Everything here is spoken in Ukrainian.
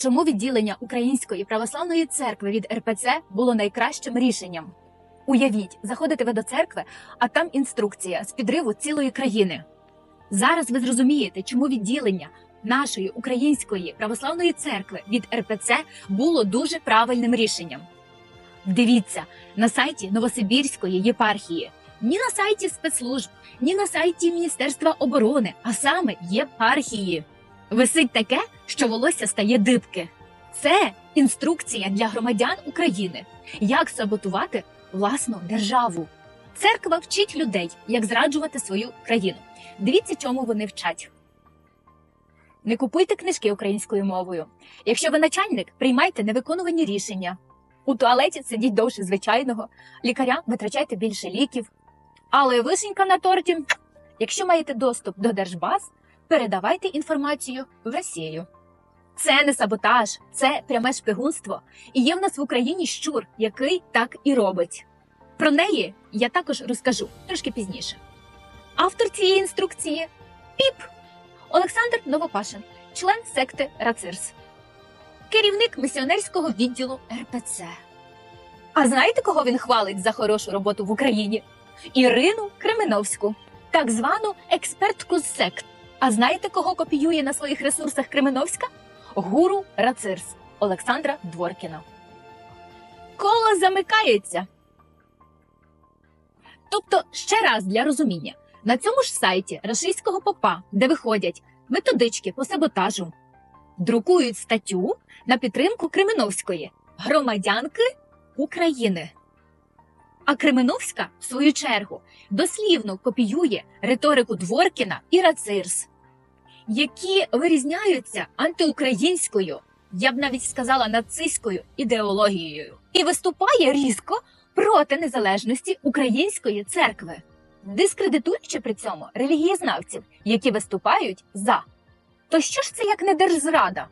Чому відділення Української православної церкви від РПЦ було найкращим рішенням? Уявіть, заходите ви до церкви, а там інструкція з підриву цілої країни. Зараз ви зрозумієте, чому відділення нашої української православної церкви від РПЦ було дуже правильним рішенням. Дивіться на сайті Новосибірської єпархії, ні на сайті спецслужб, ні на сайті Міністерства оборони, а саме єпархії. Висить таке, що волосся стає дибки. Це інструкція для громадян України, як саботувати власну державу. Церква вчить людей, як зраджувати свою країну. Дивіться, чому вони вчать. Не купуйте книжки українською мовою. Якщо ви начальник, приймайте невиконувані рішення. У туалеті сидіть довше звичайного, лікарям витрачайте більше ліків. Але вишенька на торті. Якщо маєте доступ до держбаз, передавайте інформацію в Росію. Це не саботаж, це пряме шпигунство. І є в нас в Україні щур, який так і робить. Про неї я також розкажу трошки пізніше. Автор цієї інструкції піп Олександр Новопашин, член секти Рацирс, керівник місіонерського відділу РПЦ. А знаєте, кого він хвалить за хорошу роботу в Україні? Ірину Кременовську, так звану експертку з сект. А знаєте, кого копіює на своїх ресурсах Кременовська? Гуру Рацирс Олександра Дворкіна. Коло замикається. Тобто, ще раз для розуміння, на цьому ж сайті рашистського попа, де виходять методички по саботажу, друкують статтю на підтримку Кременовської громадянки України. А Кременовська, в свою чергу, дослівно копіює риторику Дворкіна і Рацирс, які вирізняються антиукраїнською, я б навіть сказала нацистською ідеологією, і виступає різко проти незалежності української церкви, дискредитуючи при цьому релігієзнавців, які виступають за. То що ж це як не держзрада?